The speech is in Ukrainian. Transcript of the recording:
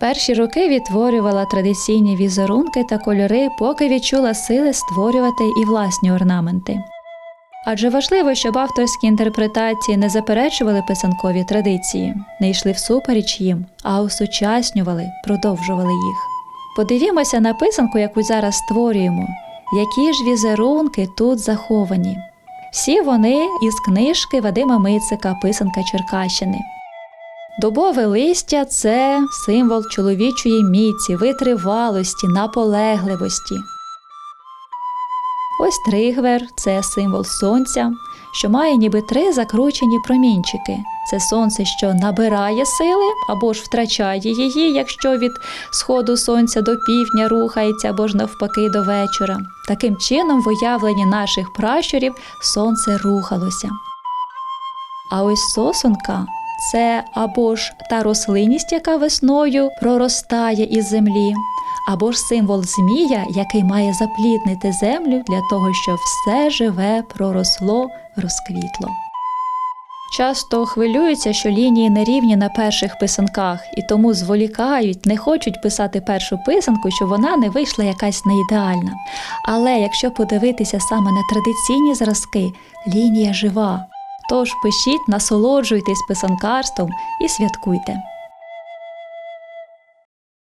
Перші роки відтворювала традиційні візерунки та кольори, поки відчула сили створювати і власні орнаменти. Адже важливо, щоб авторські інтерпретації не заперечували писанкові традиції, не йшли всупереч їм, а осучаснювали, продовжували їх. Подивімося на писанку, яку зараз створюємо, які ж візерунки тут заховані. Всі вони із книжки Вадима Мицика Писанка Черкащини. Дубове листя це символ чоловічої міці, витривалості, наполегливості. Ось тригвер це символ сонця, що має ніби три закручені промінчики. Це сонце, що набирає сили або ж втрачає її, якщо від сходу сонця до півдня рухається, або ж навпаки до вечора. Таким чином, в уявленні наших пращурів сонце рухалося. А ось сосунка це або ж та рослинність, яка весною проростає із землі, або ж символ змія, який має запліднити землю для того, щоб все живе проросло, розквітло. Часто хвилюються, що лінії нерівні на перших писанках, і тому зволікають, не хочуть писати першу писанку, щоб вона не вийшла якась не ідеальна. Але якщо подивитися саме на традиційні зразки, лінія жива. Тож пишіть, насолоджуйтесь писанкарством і святкуйте.